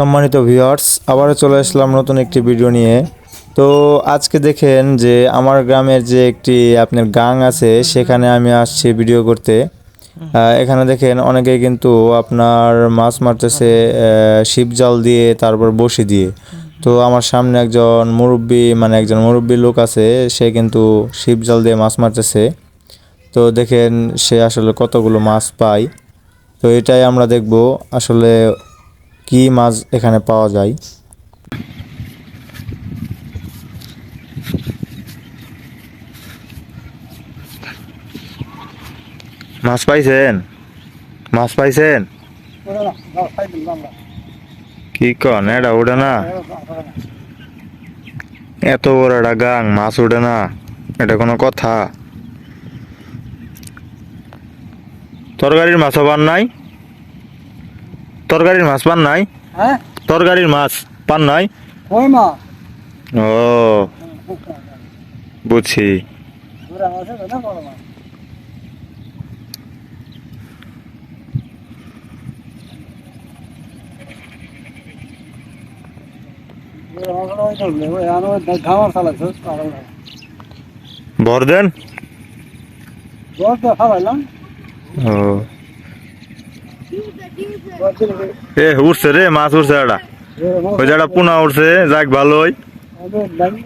সম্মানিত ভিউয়ার্স আবারও চলে আসলাম নতুন একটি ভিডিও নিয়ে। তো আজকে দেখেন যে আমার গ্রামের যে একটি আপনার গাং আছে সেখানে আমি আসছি ভিডিও করতে। এখানে দেখেন অনেকেই কিন্তু আপনার মাছ মারতেছে শিপ জাল দিয়ে তারপর বসি দিয়ে। তো আমার সামনে একজন মুরব্বী মানে একজন মুরব্বী লোক আছে সে কিন্তু শিপ জাল দিয়ে মাছ মারতেছে। তো দেখেন সে আসলে কতগুলো মাছ পায়। তো এটাই আমরা দেখব আসলে কি মাছ এখানে পাওয়া যায়? মাছ পাইছেন? মাছ পাইছেন? কি কন এটা ওঠে না? এত বড় একটা গাং, মাছ উঠে না? এটা কোনো কথা? তরকারির মাছ নাই? তরকারির মাছ পান নাই? হ্যাঁ? তরকারির মাছ পান নাই? কই ও বুঝছি। ভর দেন। জল তো খাওয়াইলাম ও। এ রে, মাছ উঠছে এটা ওই জায়গা পুনা উঠছে যাক ভালোই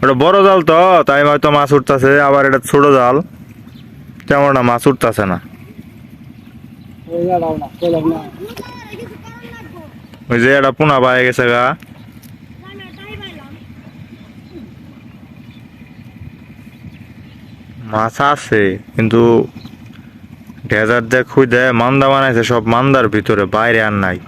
ওটা বড় জাল তো, তাই হয়তো মাছ উঠতেছে আবার এটা ছোট জাল। তেমন না, মাছ উঠতেছে না। ওই যে এটা পুনা পায়ে গেছে গা। মাছ আছে, কিন্তু ডেজার্ট দেখ দেয় মান্দা বানাইছে সব মান্দার ভিতরে বাইরে আর নাই।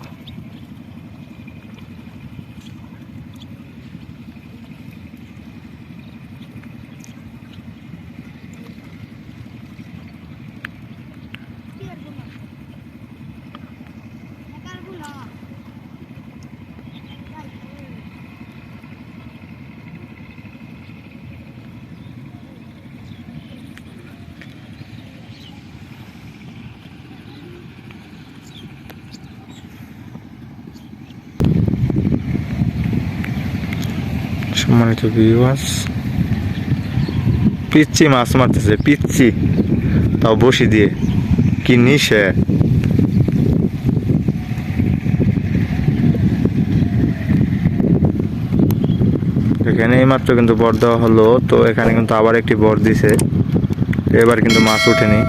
সম্মানিত ভিউয়ার্স পিচ্ছি মাছ মারতেছে পিচ্ছি তাও বসি দিয়ে। কি নিশে? এখানে এইমাত্র কিন্তু বর দেওয়া হলো, তো এখানে কিন্তু আবার একটি বর দিছে। এবার কিন্তু মাছ উঠেনি।